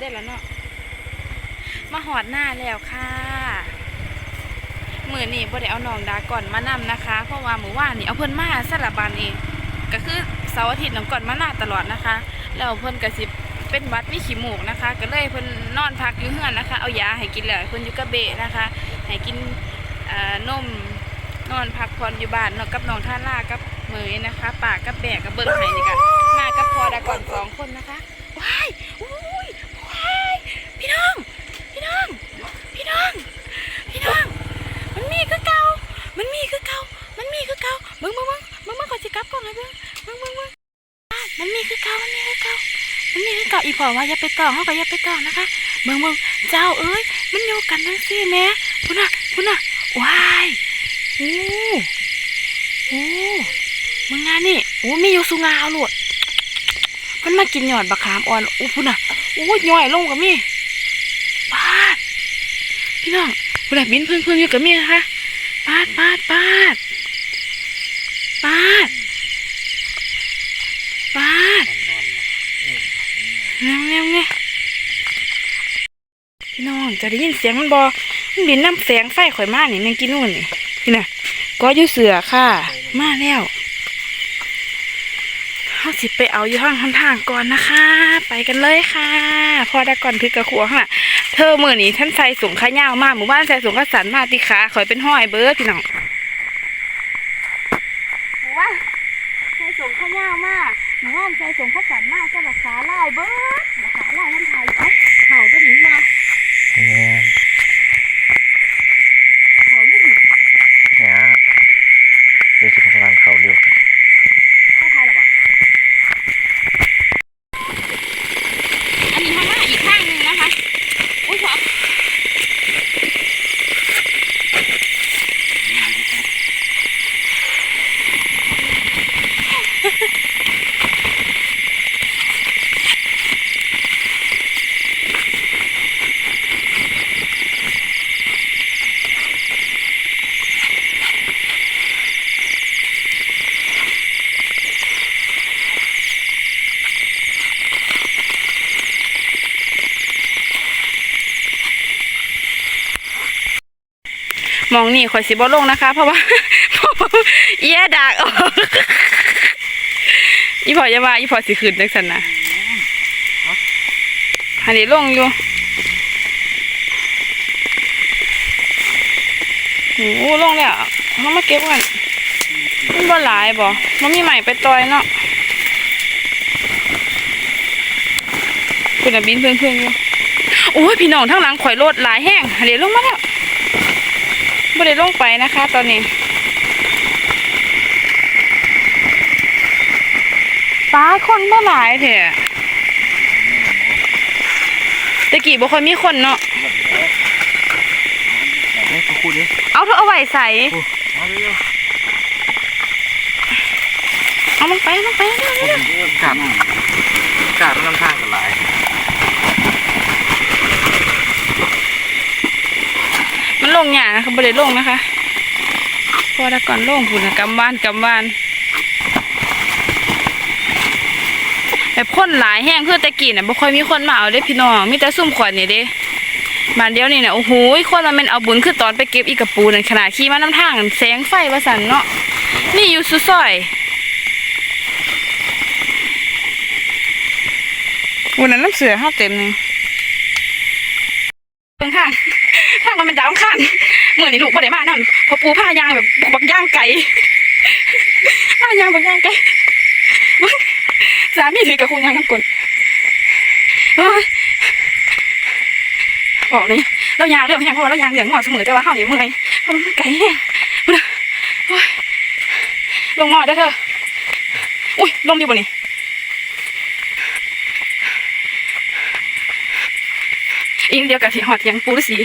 ได้แล้วเนาะมาหอดหน้าแล้วค่ะมือนี่บ่ได้เอาน้องดาก่อนมานำนะคะ เพราะว่าหมู่ว่านนี่เอาเพิ่นมาสลับบานเองก็คือเสาร์อาทิตย์น้องก่อนมาหน้าตลอดนะคะ แล้วเพิ่นก็สิเป็นวัดวิขี้มูกนะคะ ก็เลยเพิ่นนอนพักอยู่เฮือนนะคะ เอายาให้กินแล้วเพิ่นอยู่กระเบะนะคะให้กินน่อนมนอนพักผ่อนอยู่บ้านเนาะกับน้องท่าล่ากับเมยนะคะปากกับแบกกับเบิ้งไห้นี่กันมากับพอดาก่อนสองคนนะคะว้ายว น้องพี่น้องพี่น้องพี่น้อง มันมีคือเก่ามันมีคือเก่ามันมีคือเก่าเบิ้งเบิ้งเบิ้งเบิ้งเบิ้งก่อนสิกลับก่อนเลยเบิ้งเบิ้งเบิ้งเบิ้งมันมีคือเก่ามันมีคือเก่ามันมีคือเก่าอีพอว่าอย่าไปต่อเขาก็อย่าไปต่อนะคะเบิ้งเบิ้งเจ้าเอ้ยมันอยู่กันทั้งสี่แม่พุ่นน่ะพุ่นน่ะว้ายโอ้โอ้มึงงานนี่โอ้มีอยู่สุงาเอาโลดมันมากินหยอดบักขามอ่อนโอ้พุ่นน่ะโอ้ยย่อยลงกับมีปาด พี่น้องพุ่นน่ะบินเพึ่งพึ่งอยู่กับเมีนะคะปาดปาดปาดปาดปาดเนี่ยเนี่ยเนี่ยพี่น้องจะได้ยินเสียงมันบอมันบินน้ำแสงไฟข่อยมากนี่แมงกินนู่นนี่นี่นะก็อยู่เสือค่ะ มาแล้วาสิไปเอาอยู่ห้องทางทางก่อนนะคะ ไปกันเลยค่ะ พอได้ก่อนถือกระขวงค่ะ เธอมือนี่ท่านใส่สูงข้าเงาวมากหมู่บ้านใส่สูงข้าสันมาติขาข่อยเป็นห้อยเบิร์ดพี่น้องหมู่บ้านใส่สูงข้าเงาวมากหมู่บ้านใส่สูงข้าสันมากก็ราคาลายเบิร์ดราคาลายท่านไทยเอ้าเข่าตัวนี้มาเนี่ยเขาลุ่ม เนี่ยดูสิพลังเขาเร็ว เข้าทายหรอปะอันนี้ทำมาอีกข้างหนึ่งนะคะ อุ้ยพอม องนี่ข่อยสิบ่ลงนะคะ เพราะว่าเอี้ยดากออกอีพออย่าว่าอีพอสิขึ้นจังซั่นนะอันนี้ลงอยู่โอ้ลงแล้วเอามาเก็บกันมันบ่หลายบ่มันมีใหม่ไปต่อยเนาะคุณน่ะบินเพื่อนๆอยู่โอ้ยพี่น้องทั้งหลังข่อยโลดหลายแห้งอันนี้ลงมาแล้ว ไม่ได้ลงไปนะคะ ตอนนี้ป้าคนเมื่อหลายเถอะตะกี้บ่ค่อยมีคนเนาะเอาเธอเอาไหวใส่เอามันไปมันไปเร็วเร็วกาดกาดมันนำทางกันห ลายมันลงหยานะคะบ่ได้ลงนะคะ พอถ้าก่อนลงพุ่นกำบ้านกำบ้านแบบคนหลายแห้งคือตะกี้น่ะบ่ค่อยมีคนมาเอาเด้พี่น้องมีแต่ซุ่มขวัญนี่เด้บ้าเดียวนี่น่ะโอ้โหคนมันแม่นเอาบุญคือตอนไปเก็บอีกระปูนั่นขนาดขี่มาน้ำทางแสงไฟว่าสั่นเนาะนี่อยู่สุดซอยวันนั้นน้ำเสือห้าเต็มหนึงเบิ่งทางทาง มันเป็นดาวข้างเหมือนี่ลูกบ่ได้มานั่นพอปูผ้ายางแบบบักย่างไก่ผ้ายางบักย่างไก่สามีถือกระคุงยางน้ำกลนบอกเลยเรายางเรื่องแห้งเพราะว่าเรายางเหลืองหงอเสมอแต่ว่าเขาเนี่ยเมื่อยเพราะมันไก่แห้งพุ่นลงหมอได้เธออุ้ยลมดีบ่นี่อีกนิดเดียวกับสีหอดเทียงปูฤาษี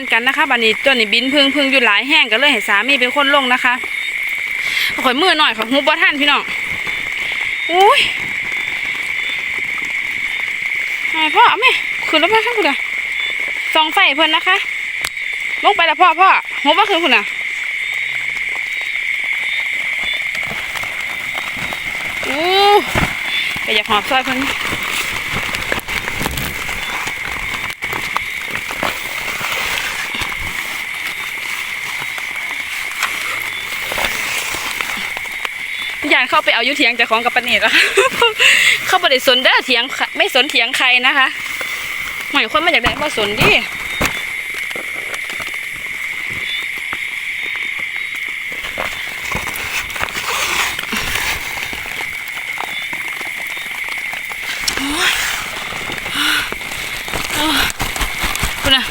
นกันนะคะบัดนี้ตัวนี้บินพึ่งพึ่งอยู่หลายแห้งก็เลยให้สามีเป็นคนลงนะคะข่อยมือหน่อยค่ะหูบ่ท่านพี่น้องอุ้ยไอพ่อเอาแม่ขึ้นรถมาข้างคุณอะสองไฟเพิ่นนะคะ ลงไปแล้วพ่อพ่อหูบ่ขึ้นคุณอะอู้ก็อยากหอบซอยเพิ่น เข้าไปเอายุเถียงจากของกับปนีแล้วค่ะเขาไม่ได้สนเด้อเถียงไม่สนเถียงใครนะคะหมายคนมาจากไหนมาสนดิโอ้ยโอ้ยคุณน่ะ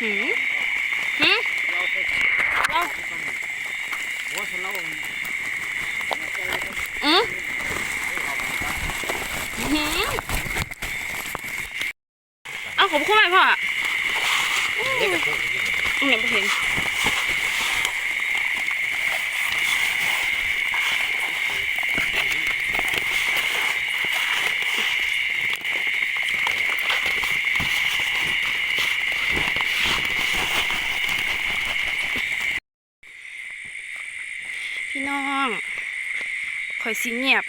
หืมหืมเอาอืมหืมเอาผมเข้ามาพ่ออืมเนี่ยไม่เห็นพี่น้องข่อย สิเงียบ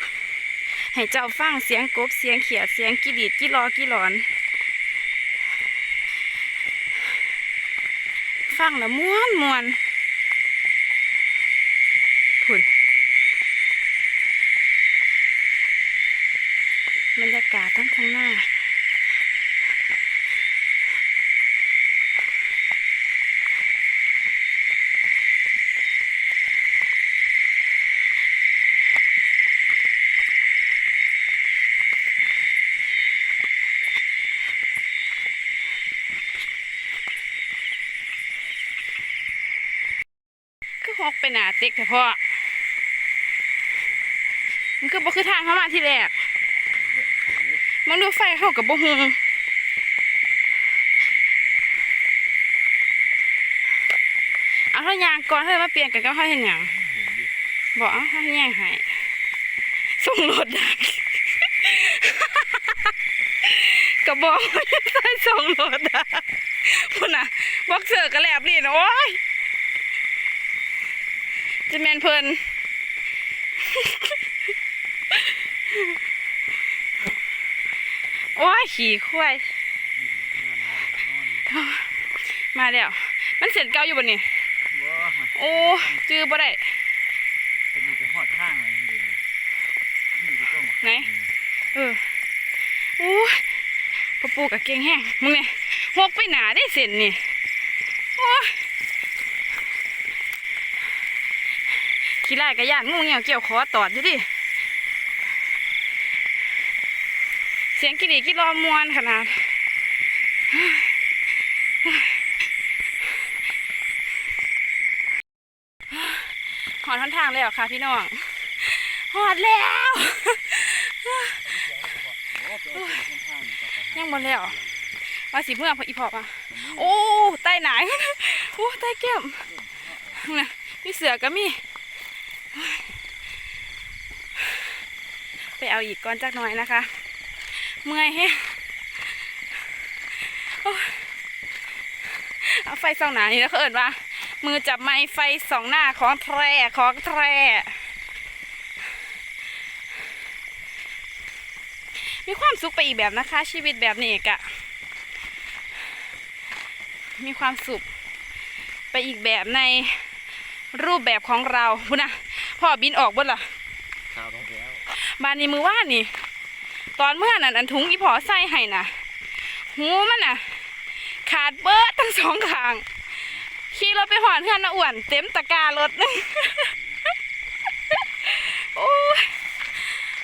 ให้เจ้าฟังเสียงกบเสียงเขียดเสียงกิดีดกิรอกิหลอน ฟังแล้วม้วนมวนผุนบรรยากาศทั้งข้างหน้า ไปหนาเต็กแต่พ่อมันคือบ่คือทางเข้ามาที่แรกมันดูไฟเข้ากับบ่ฮุงเอาถ้ายางก่อนถ้ามาเปลี่ยนกันก็ค่อยเห็นอย่างบอกเอาถ้าแย่งให้ส่งรถได้กระบอกไม่ใส่ส่งรถได้พุ่นน่ะบ็อกเซอร์กระแลบลีนโอ้ย จะแมนเพลินโอ้ยขี่ควายมาแล้ว มันเสร็จเก่าอยู่บนนี่บ่โอ้จื้อบ่ได้เป็นมีแต่หอดทางอะไรนี่เด่นนี่ก็ต้องไหนเออโอ้ยพอปูกับเก่งแห้งมึงเนี่ยหกไปหนาได้เสร็จนี่โอ้ย ขี้ไล่กระยานงูเงี้ยวเกี่ยวคอตอดอยู่ดิ เสียงกิริกิรอมวนขนาดหอดทนทางเลยเหรอคะพี่น้องหอดแล้วโอ้ไปเอาเส้นทางนี่ก็ไปหายังหมดแล้วว่าสิเมื่อพออีพอปะโอ้ใต้หนายโอ้ใต้แก้มนะมีเสือก็มี ไปเอาอีกก้อนจักหน่อยนะคะ เมื่อยแฮะเอาไฟส่องหนานี่แล้วเขาเอิดว่า มือจับไม้ไฟสองหน้าของแทรของแทรมีความสุขไปอีกแบบนะคะ ชีวิตแบบนี้กะมีความสุขไปอีกแบบในรูปแบบของเราพูดนะ พ่อบินออกบนล่ะข่าวตรงแล้วบานนี้มือว่านนี่ ตอนเมื่อนั้นอันถุงอีพอใส่ให้น่ะ หูมันน่ะ ขาดเบิดทั้งสองข้าง ขี่รถไปหอนเพื่อนนะอ้วน เต็มตะกร้ารถโอ้ย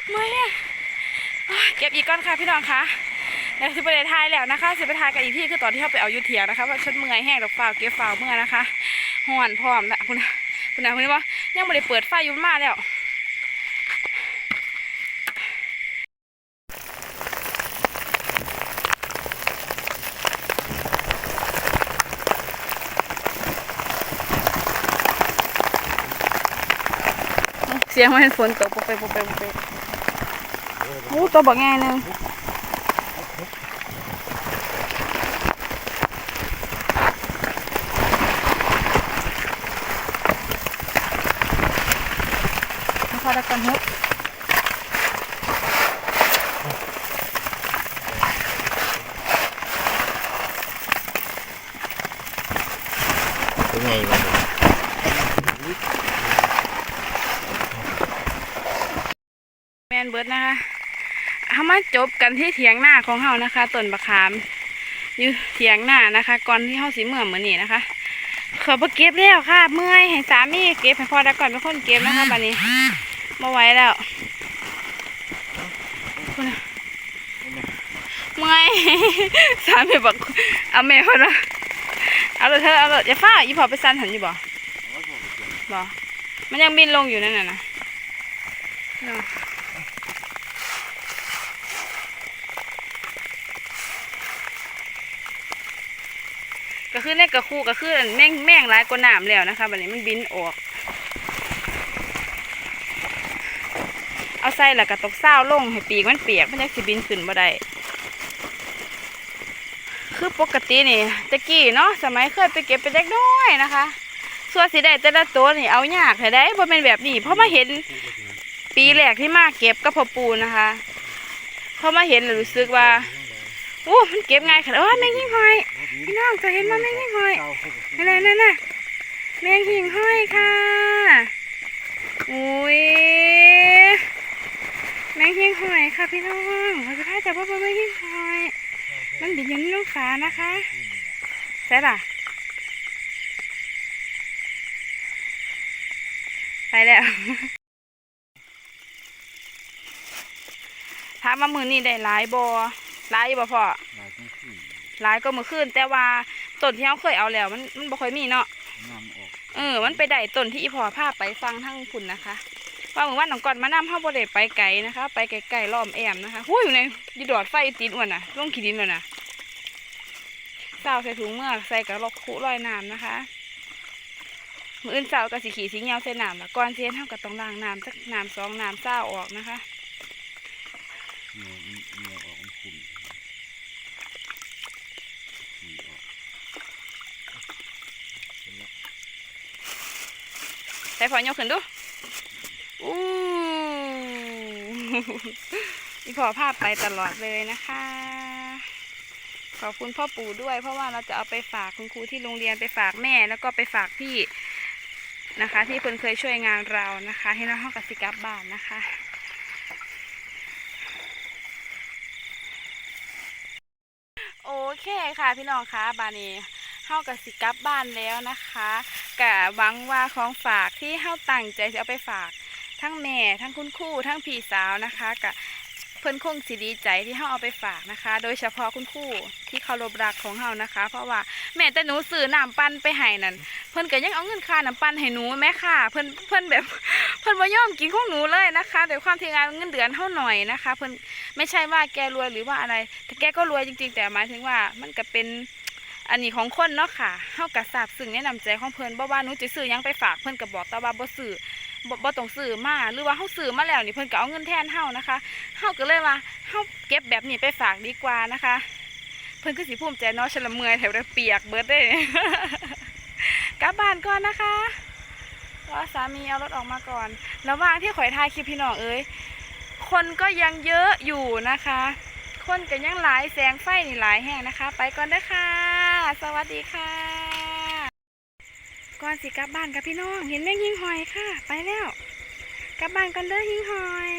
เมื่อยอะโอ้ยเก็บอีกก้อนค่ะพี่น้องคะเดี๋ยวสิไปได้ทายแล้วนะคะสิไปทายกันอีกที่คือตอนที่เขาไปเอาอยุเถียงนะคะว่าฉันเมื่อยแห้งดอกฟ้าวเก็บฟ้าวเมื่อยนะคะห่อนพร้อมละคุณนะคุณนะคุณนะว่า ยังไม่ได้เปิดไฟยุ่นมาแล้วเสียงมันฝนตกปกไปปกไปปกไปโอ้ตัวบอกง่ายนึงาพอแล้วกันฮุเป็นไงวะแมนเบิร์ดนะคะเอามาจบกันที่เถียงหน้าของเฮานะคะต้นบะขามอยู่เถียงหน้านะคะ ก่อนที่เฮาสิเมื่อเหมือนนี้นะคะขอไปเก็บแล้วค่ะ เมื่อยให้สามีเก็บให้พ่อได้ก่อนเป็นคนเก็บนะคะบัดนี้ มาไหวแล้วคุณน่ะเมื่อยสามีบอกเอาแม่พ่อนะเอาเลยเธอเอาเลยอย่าฟ้าอีพอไปสั่นหันอยู่บ่บ่มันยังบินลงอยู่นั่นน่ะนะเนาะก็คือในกระคูก็คือแม่งแม่งหลายกว่าน้ำแล้วนะคะบัดนี้มันบินออก เอาใส่แล้วก็ตกเศร้าลงให้ปีกมันเปียกมันจะสิบินขึ้นบ่ได้คือปกตินี่ตะกี้เนาะสมัยเคยไปเก็บไปเล็กน้อยนะคะส่วนสีได้แต่ละตัวนี่เอายากแต่ได้บ่เป็นแบบนี้เพราะมาเห็นปีแรกที่มาเก็บกับพ่อปูนะคะพอมาเห็นรู้สึกว่าโอ้มันเก็บง่ายขนาดว่าแมงหิ่งห้อยพี่น้องจะเห็นว่าแมงหิ่งห้อยนั่นน่นั่นน่ะแมงหิ่งห้อยค่ะอุ้ย แมงหิ่งห้อยค่ะพี่น้องเราจะพาจับว่าเป็นแมงหิ่งห้อย มันบินอยู่ในน้องขานะคะใช่ป่ะไปแล้วถามว่ามือนี่ได้หลายบอหลายอยู่บ่พ่อหลายจังซี่หลายก็มือขึ้นแต่ว่าต้นที่เขาเคยเอาแล้ว มันมันบ่ค่อยมีเนาะน้ำออกเออ มันไปได้ต้นที่อีพ่อพาไปฟังทั้งพุ่นนะคะ ว่าเมื่อวันหนองก่อนมานำเฮาบ่ได้ไปไกลนะคะ ไปไกลๆล้อมแอมนะคะหู้อยู่ในยีดอดไฟติดอ้วนน่ะลงขี้ดินแล้วน่ะเศร้าใส่ถุงเมื่อใส่กับลอกคุลอยน้ำนะคะมืออื่นเศร้าก็สิขี่สีเงียวใส่น้ำละก่อนเสียนเท่ากับต้องล้างน้ำสักน้ำสองน้ำเศร้าออกนะคะเหนียวเหนียวออกมันขุ่นขี่ออกใส่พอยกขึ้นดู อู้ อีพอภาพไปตลอดเลยนะคะ ขอบคุณพ่อปู่ด้วย เพราะว่าเราจะเอาไปฝากคุณครูที่โรงเรียนไปฝากแม่ แล้วก็ไปฝากพี่นะคะ ที่เพิ่นเคยช่วยงานเรานะคะ ให้น้องห้องกสิกับบ้านนะคะโอเคค่ะพี่น้องคะบานี้เฮากับสิกลับบ้านแล้วนะคะกะหวังว่าของฝากที่เฮาตั้งใจจะเอาไปฝาก ทั้งแม่ทั้งคุณครูทั้งพี่สาวนะคะกะเพิ่อนคงสิดีใจที่เฮาเอาไปฝากนะคะ โดยเฉพาะคุณครูที่เคารพรักของเฮานะคะ เพราะว่าแม่แต่หนูซื้อน้ำปั้นไปให้นั่นเพิ่อนก็ยังเอาเงินค่าน้ำปั้นให้หนูแม่ค่ะ เพิ่อนเพิ่อนแบบเพิ่อนบ่ยอมกินของหนูเลยนะคะโดยความที่งานเงินเดือนเท่าหน่อยนะคะ เพิ่อนไม่ใช่ว่าแกรวยหรือว่าอะไรแต่แกก็รวยจริง ๆ แต่หมายถึงว่ามันก็เป็นอันนี้ของคนเนาะค่ะเฮากับทราบซึ้งแนะนำใจของเพิ่อนบ่ว่าหนูจะซื้อยังไปฝากเพิ่อนก็บอกแต่ว่าบ่ซื้อ บ่บ่ต้องซื้อมาหรือว่าเฮาซื้อมาแล้วนี่เพิ่นก็เอาเงินแทนเฮานะคะเฮาก็เลยว่าเฮาเก็บแบบนี้ไปฝากดีกว่านะคะ เพิ่นก็สิภูมิใจเนาะฉลเมื่อยแถวเปียกเบิดได้กลับบ้านก่อนนะคะรอสามีเอารถออกมาก่อน ระหว่างที่ข่อยถ่ายคลิปพี่น้องเอ้ยคนก็ยังเยอะอยู่นะคะ คนก็ยังหลายแสงไฟนี่หลายแห่งนะคะ ไปก่อนเด้อค่ะ สวัสดีค่ะ ก่อนสิกลับบ้านกับพี่น้อง เห็นแม่งหิงหอยค่ะ ไปแล้ว กลับบ้านกันเด้อหิงหอย